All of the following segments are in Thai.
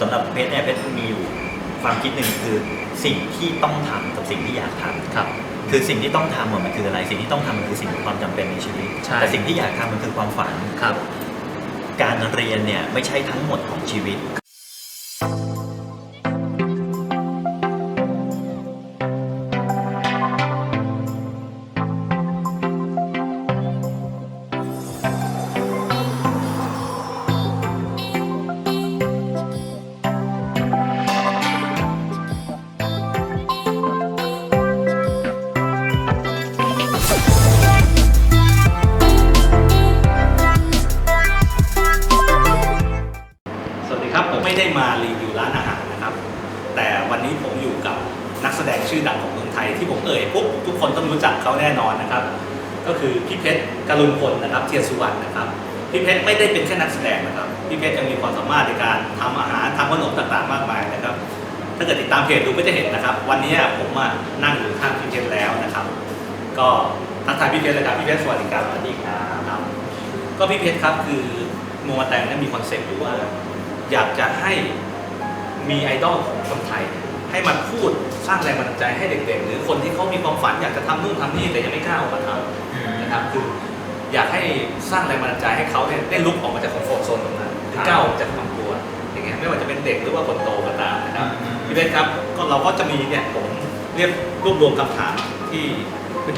สำหรับเพชรเนี่ยเพชรมีอยู่ความคิดหนึ่งคือสิ่งที่ต้องทำกับสิ่งที่อยากทำครับ คือสิ่งที่ต้องทำอะมันคืออะไร สิ่งที่ต้องทำมันคือสิ่งความจำเป็นในชีวิตใช่แต่สิ่งที่อยากทำมันคือความฝันครับ การเรียนเนี่ยไม่ใช่ทั้งหมดของชีวิตสวั ผมไม่ได้มารีวิวร้านอาหารนะครับ แต่วันนี้ผมอยู่กับนักแสดงชื่อดังของเมืองไทยที่ผมเอ่ยปุ๊บทุกคนต้องรู้จักเขาแน่นอนนะครับ ก็คือพี่เพชรกรุณพลนะครับ เทียนสุวรรณนะครับพี่เพชรไม่ได้เป็นแค่นักแสดงนะครับพี่เพชรยังมีความสามารถในการทำอาหารทำขนมต่างๆ มากมายนะครับ ถ้าเกิดติดตามเพจดูก็จะเห็นนะครับ วันนี้ผมมานั่งอยู่ข้างพี่เพชรแล้วนะครับ ก็ทักทายพี่เพชรเลยครับพี่เพชรสวัสดีครับสวัสดีครับก็พี่เพชรครับคือโมมาแตงเนี่ยมีคอนเซ็ปต์อยู่ว่า อยากจะให้มีไอดอลของคนไทย ให้มันพูดสร้างแรงบันดาลใจให้เด็กๆ หรือคนที่เขามีความฝันอยากจะทำนู่นทำนี่แต่ยังไม่กล้าออกมาทำนะครับคืออยากให้สร้างแรงบันดาลใจให้เขาเนี่ยได้ลุกออกมาจากคอมฟอร์ทโซนตรงนั้นหรือก้าวออกจากความกลัวอย่างเงี้ยไม่ว่าจะเป็นเด็กหรือว่าคนโตก็ตามนะครับพี่เบสครับก็เราก็จะมีเนี่ยผมเรียบรวบรวมคำถามที่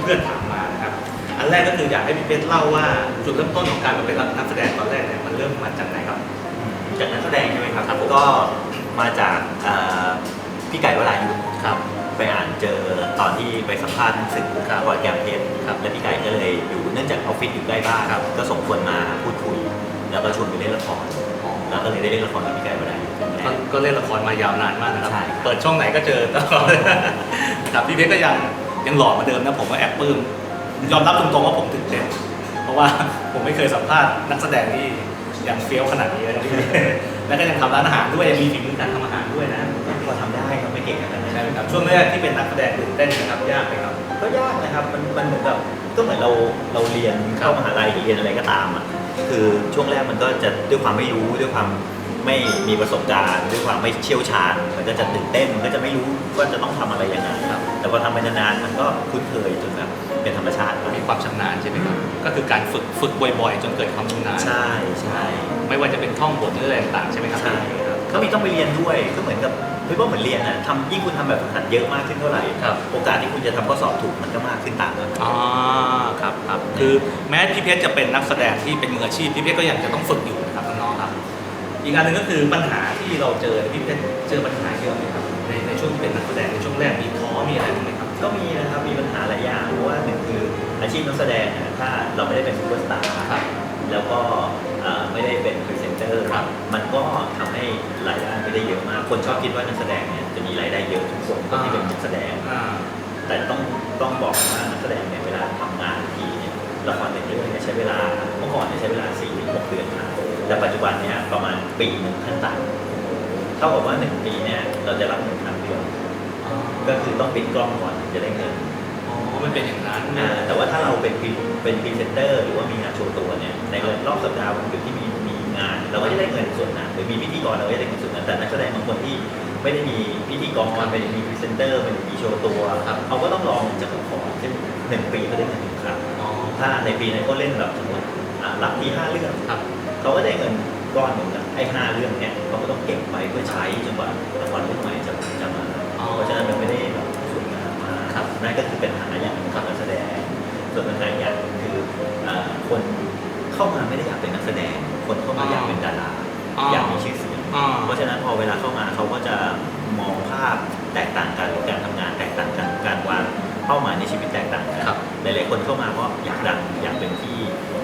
เพื่อนๆถามมานะครับอันแรกก็คืออยากให้พี่เบสเล่าว่าจุดเริ่มต้นของการมาเป็นนักแสดงตอนแรกเนี่ยมันเริ่มมาจากไหนครับ จากนักแสดงใช่ไหมครับครับผมก็มาจากเอ่อพี่ไก่วรายุครับ ไปอ่านเจอตอนที่ไปสัมภาษณ์หนังสือครับก่อนแกมเพชรครับแล้วพี่ไก่ก็เลยอยู่เนื่องจากออฟฟิศอยู่ใกล้บ้านครับ ก็ส่งคนมาพูดคุย แล้วก็ชวนไปเล่นละครแล้วก็เลยได้เล่นละครกับพี่ไก่วรายุเป็นแรก็กก็เล่นละครมายาวนานมากนะครับ ใช่เปิดช่องไหนก็เจอตลอดครับพี่เพชรก็ยังยังหล่อเหมาเดิมนะผมก็แอบปลื้มยอมรับตรงๆว่าผมตื่นเต้นเพราะว่าผมไม่เคยสัมภาษณ์นักแสดงที่ ยังเฟี้ยวขนาดนี้นะครับพี่แล้วก็ยังทำร้านอาหารด้วยยังมีฝีมือการทำอาหารด้วยนะก็ทำได้ครับไม่เก่งขนาดนั้นใช่ไหมครับช่วงแรกที่เป็นนักแสดงตื่นเต้นนะครับยากไหมครับ ก็ยากนะครับมันมันเหมือนแบบก็เหมือนเราเราเรียนครับเข้ามหาลัยหรือเรียนอะไรก็ตามอะคือช่วงแรกมันก็จะด้วยความไม่รู้ด้วยความไม่มีประสบการณ์ด้วยความไม่เชี่ยวชาญ มันก็จะตื่นเต้นมันก็จะไม่รู้ว่าจะต้องทำอะไรยังไงครับแต่พอทำไปนานๆมันก็คุ้นเคยจนแบบเป็นธรรมชาติไปมีความชำนาญใช่ไหมครับ ก็คือการฝึกฝึกบ่อยๆ จนเกิดความชำนาญใช่ใช่ไม่ว่าจะเป็นท่องบทหรืออะไรต่างๆใช่ไหมครับใช่ครับก็มีต้องไปเรียนด้วยก็เหมือนกับพี่ว่าเหมือนเรียนอะทำยิ่งคุณทำแบบฝึกหัดเยอะมากขึ้นเท่าไหร่ครับโอกาสที่คุณจะทำข้อสอบถูกมันก็มากขึ้นตามนั้นอ๋อครับครับคือแม้พี่เพชรจะเป็นนักแสดงที่เป็นมืออาชีพพี่เพชรก็ยังจะต้องฝึกอยู่นะครับน้องๆครับ อีกอันหนึ่งก็คือปัญหาที่เราเจอพี่เพชรเจอปัญหาเยอะไหมครับในในช่วงที่เป็นนักแสดงในช่วงแรกมีท้อมีอะไรบ้างไหมครับก็มีนะครับมีปัญหาหลายอย่างเพราะว่าหนึ่งคื ออาชีพนักแสดงเนี่ยถ้าเราไม่ได้เป็นซูเปอร์สตาร์ครับแล้วก็เอ่อไม่ได้เป็นพรีเซนเตอร์ครับมันก็ทำให้รายได้ไม่ได้เยอะมาก คนชอบคิดว่านักแสดงเนี่ยจะมีรายได้เยอะทุกคนคนที่เป็นนักแสดงอ่าแต่ต้องต้องบอกว่านักแสดงเนี่ยเวลาทำงานทีเนี่ยละครหนึ่งเรื่องเนี่ยใช้เวลาเมื่อก่อนเนี่ยใช้เวลา4ี่ถึงหกเดือนนะแต่ปัจจุบันเนี่ยประมาณปีหนึ่งขั้นต่ำเท่ากับว่าหนึ่งปีเนี่ยเราจะรับเงินครั้งเดียวก็คือต้องปิดกล้องก่อนถึงจะได้เงินอ๋อ มันเป็นอย่างนั้นอ่าแต่ว่าถ้าเราเป็นพรีเป็นพรีเซนเตอร์หรือว่ามีงานโชว์ตัวเนี่ยในรอบสัปดาห์วันหยุดที่มีมีงาน เราก็จะได้เงินส่วนนั้นหรือมีพิธีกรเราก็จะได้เงินส่วนนั้นแต่นักแสดงบางคนที่ไม่ได้มีพิธีกรไม่ได้มีพรีเซนเตอร์ไม่ได้มีโชว์ตัวครับ เขาก็ต้องรอเงินจากละครซึ่งหนึ่งปีเขาได้เงินหนึ่งครั้งอ๋อถ้าในปีนั้นก็เล่นแบบสมมติอ่ารับที่ห้าเรื่อง ครับ เขาก็ได้เงินก้อนหนึ่งนะไอ้ห้าเรื่องเนี่ยเขาก็ต้องเก็บไว้เพื่อใช้จนกว่าละครเรื่องใหม่จะจะมาอ๋อ เพราะฉะนั้นมันไม่ได้ นั่นก็คือเป็นปัญหาอย่างหนึ่งของนักแสดง ส่วนปัญหาอย่างหนึ่งคือเอ่อคนเข้ามาไม่ได้อยากเป็นนักแสดง คนเข้ามาอยากเป็นดาราอ๋ออยากมีชื่อเสียงอ๋อเพราะฉะนั้นพอเวลาเข้ามาเขาก็จะมองภาพแตกต่างกันการทำงานแตกต่างกันการวางเป้าหมายในชีวิตแตกต่างกันครับหลายๆคนเข้ามาเพราะอยากดังอยากเป็นที่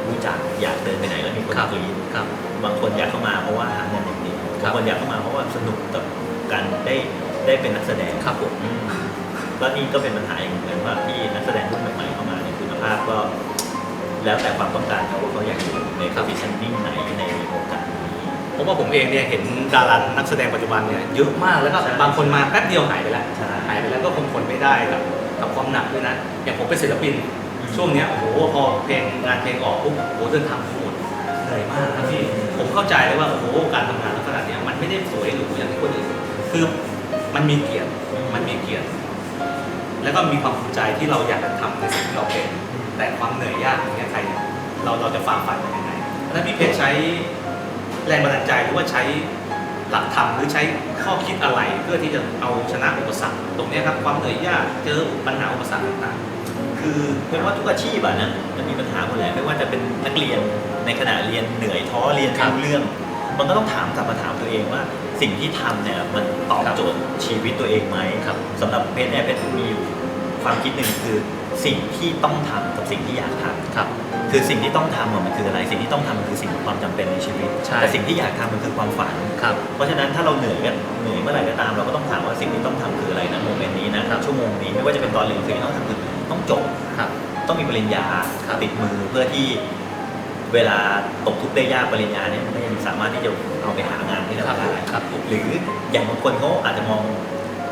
รู้จักอยากเดินไปไหนแล้วมีคนครับกรี๊ดครับบางคนอยากเข้ามาเพราะว่าหาเงินอย่างเดียวครับบางคนอยากเข้ามาเพราะว่าสนุกกับการได้ได้เป็นนักแสดงครับผม อืมแล้วนี่ก็เป็นปัญหาอย่างหนึ่งเหมือนว่าที่นักแสดงรุ่นใหม่ๆเข้ามาเนี่ยคุณภาพก็ แล้วแต่ความต้องการเขาว่าเขาอยากอยู่ใน positioning ไหนในวงการนี้ผมว่าผมเองเนี่ยเห็นดารานักแสดงปัจจุบันเนี่ยเยอะมากแล้วก็บางคนมาแป๊บเดียวหายไปแล้วหายไปแล้วก็คงทนไม่ได้กับกับความหนักด้วยนะอย่างผมเป็นศิลปินช่วงเนี้ยโอ้โหพอเพลงงานเพลงออกปุ๊บโอ้โหเดินทางโหดเหนื่อยมากนะพี่ผมเข้าใจเลยว่าโอ้โหการทำงานลักษณะเนี้ยมันไม่ได้สวยหรูอย่างที่คนอื่นคือมันมีเกียรติมันมีเกียรติ แล้วก็มีความภูมิใจที่เราอยากจะทำในสิ่งที่เราเป็น แต่ความเหนื่อยยากอย่างเงี้ยใครเราเราจะฝ่าฟันมันยังไงแล้วพี่เพชรใช้แรงบันดาลใจหรือว่าใช้หลักธรรมหรือใช้ข้อคิดอะไรเพื่อที่จะเอาชนะอุปสรรคตรงนี้ครับความเหนื่อยยากเจอปัญหาอุปสรรคต่างๆ คือไม่ว่าทุกอาชีพอะนะมันมีปัญหาหมดแหละไม่ว่าจะเป็นนักเรียนในขณะเรียนเหนื่อยท้อเรียนครัไม่รู้เรื่อง มันก็ต้องถามกลับมาถามตัวเองว่า สิ่งที่ทำเนี่ยมันตอบครับโจทย์ชีวิตตัวเองไหมครับสำหรับเพชรเนี่ยเพชรมีอยู่ความคิดหนึ่งคือสิ่งที่ต้องทำกับสิ่งที่อยากทำครับ คือสิ่งที่ต้องทำอะมันคืออะไร สิ่งที่ต้องทำมันคือสิ่งความจำเป็นในชีวิตใช่แต่สิ่งที่อยากทำมันคือความฝันครับ เพราะฉะนั้นถ้าเราเหนื่อยกันเหนื่อยเมื่อไหร่ก็ตามเราก็ต้องถามว่าสิ่งที่ต้องทำคืออะไรนะโมเมนต์นี้นะครับชั่วโมงนี้ไม่ว่าจะเป็นตอนเรียนสิ่งที่ต้องทำคือต้องจบครับต้องมีปริญญาครับติดมือเพื่อที่ เวลาตกทุกข์ได้ยากปริญญาเนี่ยมันก็ยังสามารถที่จะเอาไปหางานที่เราได้ครับหรืออย่างบางคนเขาอาจจะมอง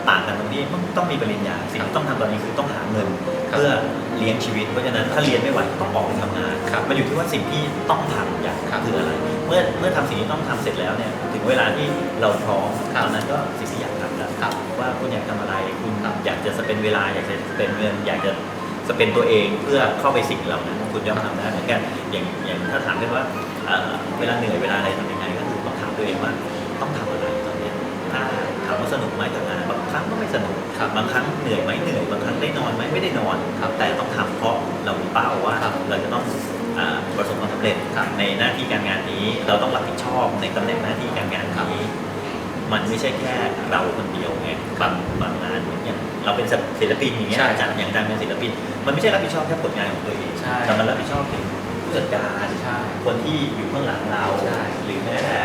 ต่างกันตรงที่มันต้องมีปริญญาสิ่งที่ต้องทำตอนนี้คือต้องหาเงินครับเพื่อเลี้ยงชีวิตเพราะฉะนั้นถ้าเรียนไม่ไหวก็ต้องออกไปทำงานครับมันอยู่ที่ว่าสิ่งที่ต้องทำอย่างครับคืออะไรเมื่อเมื่อทำสิ่งที่ต้องทำเสร็จแล้วเนี่ยถึงเวลาที่เราพร้อมครับตอนนั้นก็สิ่งที่อยากทำแล้วครับว่าคุณอยากทำอะไรคุณครับอยากจะสเปนเวลาอยากจะสเปนเงินอยากจะ สเปนตัวเองเพื่อเข้าไปสิ่งเหล่านั้นคุณย่อมทำได้เหมือนกันอย่างอย่างถ้าถามกันว่าเอ่อเวลาเหนื่อยเวลาอะไรทำยังไงก็คือต้องถามตัวเองว่าต้องทำอะไรตอนเนี้ยถ้าถามว่าสนุกไหมกับงานบางครั้งก็ไม่สนุกครับบางครั้งเหนื่อยไหมเหนื่อยบางครั้งได้นอนไหมไม่ได้นอนครับแต่ต้องทำเพราะเรามีเป้าว่าครับเราจะต้องอ่าประสบความสำเร็จครับในหน้าที่การงานนี้ เราต้องรับผิดชอบในตำแหน่งหน้าที่การงานนี้ มันไม่ใช่แค่เราคนเดียวไงบางบางงานอย่างเราเป็นศิลปินอย่างเงี้ยใช่อาจารย์อย่างอาจารย์เป็นศิลปิน มันไม่ใช่รับผิดชอบแค่ผลงานของตัวเองใช่แต่มันรับผิดชอบถึงผู้จัดการใช่คนที่อยู่ข้างหลังเราใช่หรือแม้แต่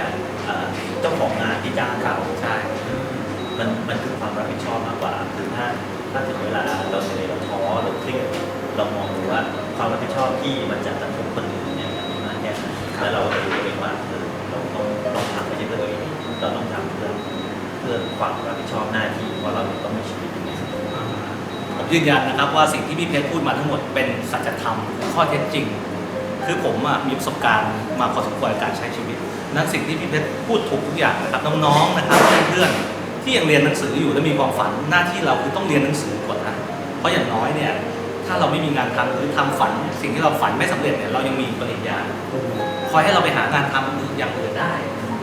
เอ่อเจ้าของงานที่จ้างเราใช่มันมันคือความรับผิดชอบมากกว่าคือถ้าถ้าถึงเวลาเราเหนื่อยเราท้อเราเครียดเรามองดูว่าความรับผิดชอบที่มันจะ ยืนยันนะครับว่าสิ่งที่พี่เพชรพูดมาทั้งหมดเป็นสัจธรรมข้อเท็จจริง คือผมอะมีประสบการณ์มาพอสมควรกับการใช้ชีวิต นั้นสิ่งที่พี่เพชรพูดถูกทุกอย่างนะครับน้องๆนะครับเพื่อนๆที่ยังเรียนหนังสืออยู่และมีความฝันหน้าที่เราคือต้องเรียนหนังสือก่อนนะเพราะอย่างน้อยเนี่ยถ้าเราไม่มีงานทำหรือทำฝัน สิ่งที่เราฝันไม่สำเร็จเนี่ยเรายังมีปริญญาคอยให้เราไปหางานทำอย่างอื่นได้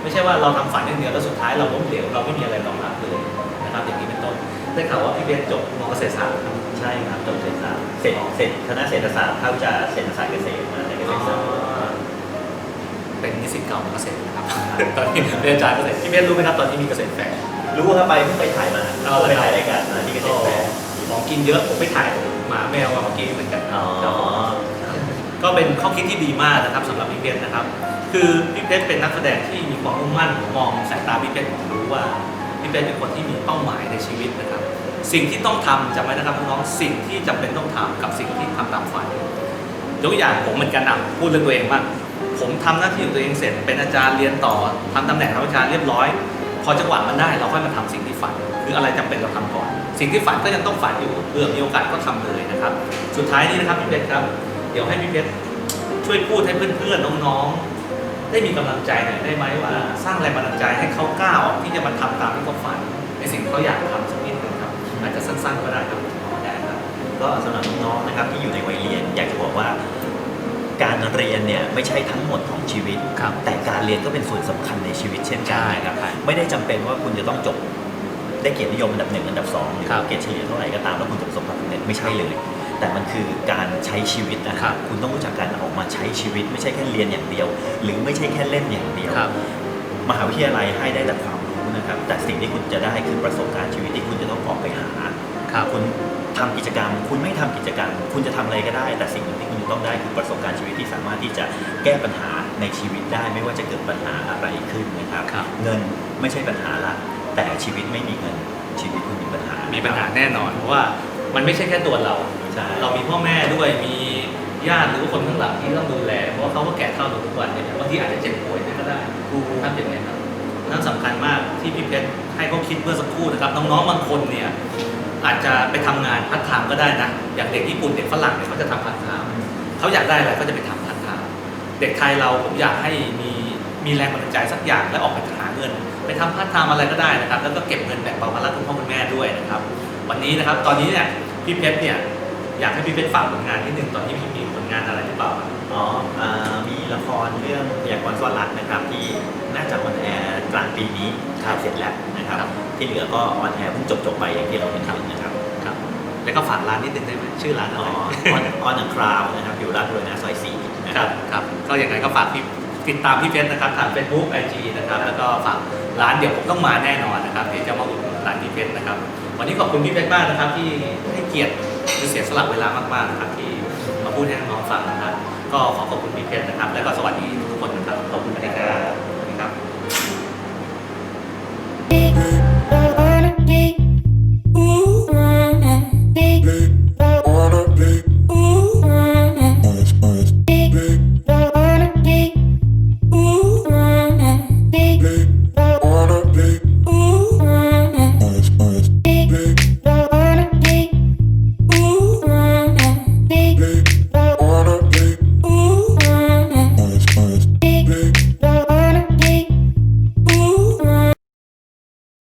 ไม่ใช่ว่าเราทำฝันอย่างเดียวแล้วสุดท้ายเราล้มเหลวเราไม่มีอะไรรองรับเลยนะครับอย่างนี้เป็นต้น ได้ข่าวว่าพี่เพชรจบมเกษตรศาสตร์ใช่ครับจบเศรษฐศาสตร์เสร็จเสร็จคณะเศรษฐศาสตร์เข้าจะเศรษฐศาสตร์เกษตรมาในเกษตรศาสตร์เป็นนิสิตเก่ามเกษตรนะครับ ตอนนี้เป็นอาจารย์เกษตรพี่เพชรรู้ไหมครับตอนนี้มีเกษตรแฟร์รู้ครับไปเพิ่งไปถ่ายมาเอาเลยไปถ่ายรายการมาที่เกษตรแฟร์ของกินเยอะผมไปถ่ายหมาแมวมาเมื่อกี้เหมือนกันอ๋อก็เป็นข้อคิดที่ดีมากนะครับสำหรับพี่เพชรนะครับ คือพี่เพชรเป็นนักแสดงที่มีความมุ่งมั่นมองสายตาพี่เพชรผมรู้ว่า พี่เพชรเป็นคนที่มีเป้าหมายในชีวิตนะครับ สิ่งที่ต้องทำจำไว้นะครับน้องๆสิ่งที่จำเป็นต้องทำกับสิ่งที่ทำตามฝันยกตัวอย่างผมเหมือนกันนะพูดเรื่องตัวเองบ้างผมทำหน้าที่ของตัวเองเสร็จเป็นอาจารย์เรียนต่อทำตำแหน่งทางวิชาเรียบร้อย พอจังหวะมันได้เราค่อยมาทำสิ่งที่ฝันคืออะไรจำเป็นเราทำก่อน สิ่งที่ฝันก็ยังต้องฝันอยู่เพื่อมีโอกาสก็ทำเลยนะครับ สุดท้ายนี้นะครับพี่เพชรครับ เดี๋ยวให้พี่เพชรช่วยพูดให้เพื่อนๆน้องๆ ได้มีกำลังใจหน่อยได้ไหมว่าสร้างแรงบันดาลใจให้เขากล้าออกที่จะมาทำตามที่เขาฝันในสิ่งที่เขาอยากทำสักนิดหนึ่งครับอาจจะสั้นๆก็ได้ครับได้ครับ ก็สำหรับน้องๆนะครับที่อยู่ในวัยเรียน อยากจะบอกว่า การเรียนเนี่ยไม่ใช่ทั้งหมดของชีวิตครับแต่การเรียนก็เป็นส่วนสำคัญในชีวิตเช่นกันใช่นะครับใช่ไม่ได้จำเป็นว่าคุณจะต้องจบได้เกียรตินิยมอันดับหนึ่งอันดับสองหรือครับเกรดเฉลี่ยเท่าไหร่ก็ตามแล้วคุณจะประสบความสำเร็จไม่ใช่เลย แต่มันคือการใช้ชีวิตนะคครัรับบคุณต้องรู้จักการออกมาใช้ชีวิต ไม่ใช่แค่เรียนอย่างเดียว หรือไม่ใช่แค่เล่นอย่างเดียวครับมหาวิทยาลัยให้ได้แต่ความรู้นะครับ แต่สิ่งที่คุณจะได้คือประสบการณ์ชีวิตที่คุณจะต้องออกไปหาครับคุณทำกิจกรรม คุณไม่ทำกิจกรรม คุณจะทำอะไรก็ได้ แต่สิ่งหนึ่งที่คุณจะต้องได้คือประสบการณ์ชีวิตที่สามารถที่จะแก้ปัญหาในชีวิตได้ ไม่ว่าจะเกิดปัญหาอะไรขึ้นนะครับครับเงินไม่ใช่ปัญหาหลักแต่ชีวิตไม่มีเงินชีวิตคุณมีปัญหามีมีปัญหาแน่นอนเพราะว่ามันไม่ใช่แค่ตัวเราใช่เรามีพ่อแม่ด้วยมีญาติหรือว่าคนข้างหลังที่ต้องดูแล เพราะว่าเขาก็แก่เท่าเราทุกวันเนี่ยบางทีอาจจะเจ็บป่วยด้วยก็ได้ทำอย่างไรครับนั่นสำคัญมากที่พี่เพชรให้เขาคิดเมื่อสักครู่นะครับน้องๆบางคนเนี่ยอาจจะไปทำงานพัฒไทม์ก็ได้นะอย่างเด็กญี่ปุ่นเด็กฝรั่งเนี่ยเขาจะทำพัฒไทม์เขาอยากได้อะไรก็จะไปทำพัฒไทม์เด็กไทยเราผมอยากให้มีมีแรงบันดาลใจสักอย่างและออกไปหาเงิน ไปทำพาร์ทไทม์อะไรก็ได้นะครับ แล้วก็เก็บเงินแบ่งเบาภาระคุณพ่อคุณแม่ด้วยนะครับ วันนี้นะครับตอนนี้เนี่ยพี่เพชรเนี่ย อยากให้พี่เพชรฝากผลงานนิดนึงตอนนี้พี่มีผลงานอะไรหรือเปล่าอ๋ออ่ามีละครเรื่องพยากรณ์ซ่อนรักนะครับ ที่น่าจะออนแอร์กลางปีนี้ถ่ายเสร็จแล้วนะครับครับที่เหลือก็ออนแอร์เพิ่งจบจบๆไปอย่างที่เราเห็นกันนะครับครับ แล้วก็ฝากร้านนิดนึงได้ไหมชื่อร้านอะอ๋อไรออนออนอังคราวนะครับอยู่ราชบุรณะซอยสี่นะคครัรับบครับก็ยังไงก็ฝากพี่ติดตามพี่เพชรนะครับทาง Facebook IG นะครับแล้วก็ฝากร้านเดี๋ยวผมต้องมาแน่นอนนะครับเดี๋ยวจะมาอุดหนุนร้านพี่เพชรนะครับ วันนี้ขอบคุณพี่เพชรมากนะครับที่ให้เกียรติหรือ เสียสละเวลามากๆนะครับที่มาพูดให้น้องๆฟังนะครับ ก็ขอขอบคุณพี่เพชรนะครับ แล้วก็สวัสดีทุกคนนะครับขอบคุณนะครับ